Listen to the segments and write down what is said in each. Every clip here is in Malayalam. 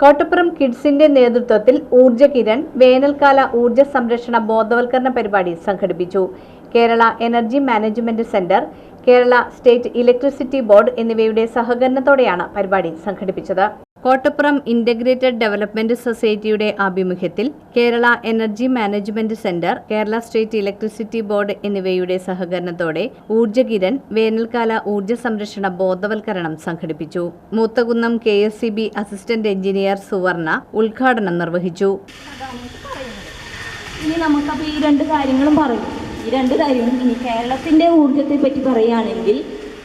കോട്ടപ്പുറം കിഡ്സിന്റെ നേതൃത്വത്തിൽ ഊർജ കിരൺ വേനൽക്കാല ഊർജ സംരക്ഷണ ബോധവൽക്കരണ പരിപാടി സംഘടിപ്പിച്ചു. Kerala energy management centre Kerala state electricity board എന്നിവയുടെ സഹകരണത്തോടെയാണ് പരിപാടി സംഘടിപ്പിച്ചത്. കോട്ടപ്പുറം ഇന്റഗ്രേറ്റഡ് ഡെവലപ്മെന്റ് സൊസൈറ്റിയുടെ ആഭിമുഖ്യത്തിൽ Kerala energy management centre Kerala state electricity board എന്നിവയുടെ സഹകരണത്തോടെ ഊർജകിരൺ വേനൽക്കാല ഊർജ സംരക്ഷണ ബോധവൽക്കരണം സംഘടിപ്പിച്ചു. മൂത്തകുന്നം കെ അസിസ്റ്റന്റ് എഞ്ചിനീയർ സുവർണ ഉദ്ഘാടനം നിർവഹിച്ചു. ഇനി നമുക്കപ്പോൾ ഈ രണ്ട് കാര്യങ്ങളും പറയും. ഈ രണ്ട് കാര്യങ്ങളും ഇനി കേരളത്തിന്റെ ഊർജത്തെ പറ്റി പറയുകയാണെങ്കിൽ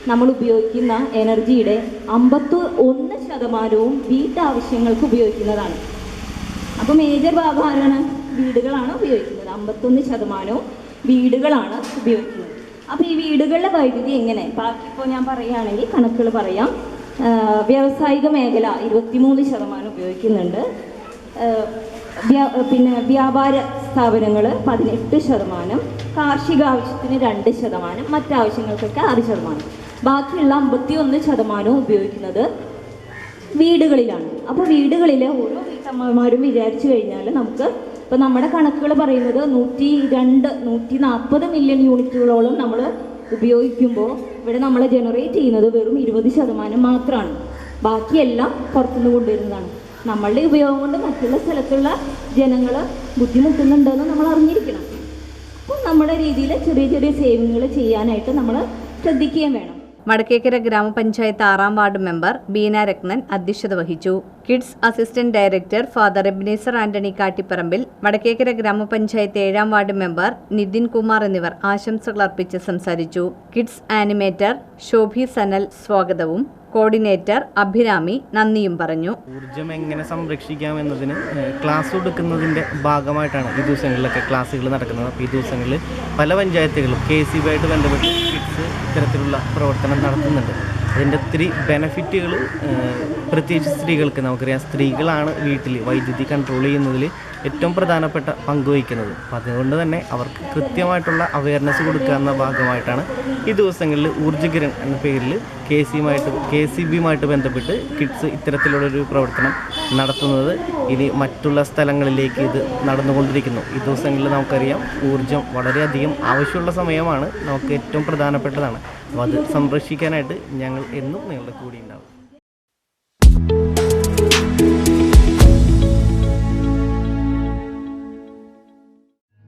നമ്മൾ ഉപയോഗിക്കുന്ന എനർജിയുടെ അമ്പത്തി ഒന്ന് ശതമാനവും വീട്ടാവശ്യങ്ങൾക്ക് ഉപയോഗിക്കുന്നതാണ്. അപ്പോൾ മേജർ ഭാഗം വീടുകളാണ് ഉപയോഗിക്കുന്നത്. അമ്പത്തൊന്ന് ശതമാനവും വീടുകളാണ് ഉപയോഗിക്കുന്നത്. അപ്പോൾ ഈ വീടുകളിലെ വൈദ്യുതി എങ്ങനെ? ബാക്കി ഇപ്പോൾ ഞാൻ പറയുകയാണെങ്കിൽ കണക്കുകൾ പറയാം. വ്യാവസായിക മേഖല ഇരുപത്തിമൂന്ന് ശതമാനം ഉപയോഗിക്കുന്നുണ്ട്. പിന്നെ വ്യാപാര സ്ഥാപനങ്ങൾ പതിനെട്ട് ശതമാനം. കാർഷിക ആവശ്യത്തിന് രണ്ട് ശതമാനം. മറ്റാവശ്യങ്ങൾക്കൊക്കെ ആറ് ശതമാനം. ബാക്കിയുള്ള അമ്പത്തി ഒന്ന് ശതമാനവും ഉപയോഗിക്കുന്നത് വീടുകളിലാണ്. അപ്പോൾ വീടുകളിലെ ഓരോ വീട്ടമ്മമാരും വിചാരിച്ചു കഴിഞ്ഞാൽ നമുക്ക് ഇപ്പോൾ നമ്മുടെ കണക്കുകൾ പറയുന്നത് നൂറ്റി രണ്ട് നൂറ്റി നാൽപ്പത് മില്യൺ യൂണിറ്റുകളോളം നമ്മൾ ഉപയോഗിക്കുമ്പോൾ ഇവിടെ നമ്മൾ ജനറേറ്റ് ചെയ്യുന്നത് വെറും ഇരുപത് ശതമാനം മാത്രമാണ് ബാക്കിയെല്ലാം പുറത്തുനിന്ന് കൊണ്ടുവരുന്നതാണ്. നമ്മളുടെ ഉപയോഗം കൊണ്ട് മറ്റുള്ള സ്ഥലത്തുള്ള ജനങ്ങൾ ബുദ്ധിമുട്ടുന്നുണ്ടെന്ന് നമ്മൾ അറിഞ്ഞിരിക്കണം. അപ്പോൾ നമ്മുടെ രീതിയിൽ ചെറിയ ചെറിയ സേവിങ്ങുകൾ ചെയ്യാനായിട്ട് നമ്മൾ ശ്രദ്ധിക്കുകയും വേണം. വടക്കേക്കര ഗ്രാമപഞ്ചായത്ത് ആറാം വാർഡ് മെമ്പർ ബീന രത്നൻ അധ്യക്ഷത വഹിച്ചു. KIDS assistant director father Ebenezer Antony Kattipparambil Vadakkekara ഗ്രാമപഞ്ചായത്ത് ഏഴാം വാർഡ് മെമ്പർ നിതിൻ കുമാർ എന്നിവർ ആശംസകൾ അർപ്പിച്ച് സംസാരിച്ചു. കിഡ്സ് ആനിമേറ്റർ ശോഭി സനൽ സ്വാഗതവും. കോർഡിനേറ്റർ അഭിരാമി നന്ദിയും പറഞ്ഞു. ഊർജം എങ്ങനെ സംരക്ഷിക്കാം എന്നതിന് ക്ലാസ് കൊടുക്കുന്നതിന്റെ ഭാഗമായിട്ടാണ് ഈ ദിവസങ്ങളിലൊക്കെ ക്ലാസ്സുകൾ നടക്കുന്നത്. അപ്പോൾ ഈ ദിവസങ്ങളിൽ പല പഞ്ചായത്തുകളും കെ സി ബി ആയിട്ട് ബന്ധപ്പെട്ട് കിഡ്സ് ഇത്തരത്തിലുള്ള പ്രവർത്തനം നടത്തുന്നുണ്ട്. അതിന്റെ ഒത്തിരി ബെനഫിറ്റുകൾ പ്രത്യേകിച്ച് സ്ത്രീകൾക്ക്. നമുക്കറിയാം സ്ത്രീകളാണ് വീട്ടിൽ വൈദ്യുതി കൺട്രോൾ ചെയ്യുന്നതിൽ ഏറ്റവും പ്രധാനപ്പെട്ട പങ്ക് വഹിക്കുന്നത്. അപ്പോൾ അതുകൊണ്ട് തന്നെ അവർക്ക് കൃത്യമായിട്ടുള്ള അവയർനെസ് കൊടുക്കുക എന്ന ഭാഗമായിട്ടാണ് ഈ ദിവസങ്ങളിൽ ഊർജകിരൺ എന്ന പേരിൽ കെ സിയുമായിട്ട് കെ സി ബിയുമായിട്ട് ബന്ധപ്പെട്ട് കിഡ്സ് ഇത്തരത്തിലുള്ളൊരു പ്രവർത്തനം നടത്തുന്നത്. ഇനി മറ്റുള്ള സ്ഥലങ്ങളിലേക്ക് ഇത് നടന്നുകൊണ്ടിരിക്കുന്നു. ഈ ദിവസങ്ങളിൽ നമുക്കറിയാം ഊർജം വളരെയധികം ആവശ്യമുള്ള സമയമാണ്. നമുക്ക് ഏറ്റവും പ്രധാനപ്പെട്ടതാണ്. അപ്പോൾ അത് സംരക്ഷിക്കാനായിട്ട് ഞങ്ങൾ എന്നും നിങ്ങളുടെ കൂടെ ഉണ്ടാവും.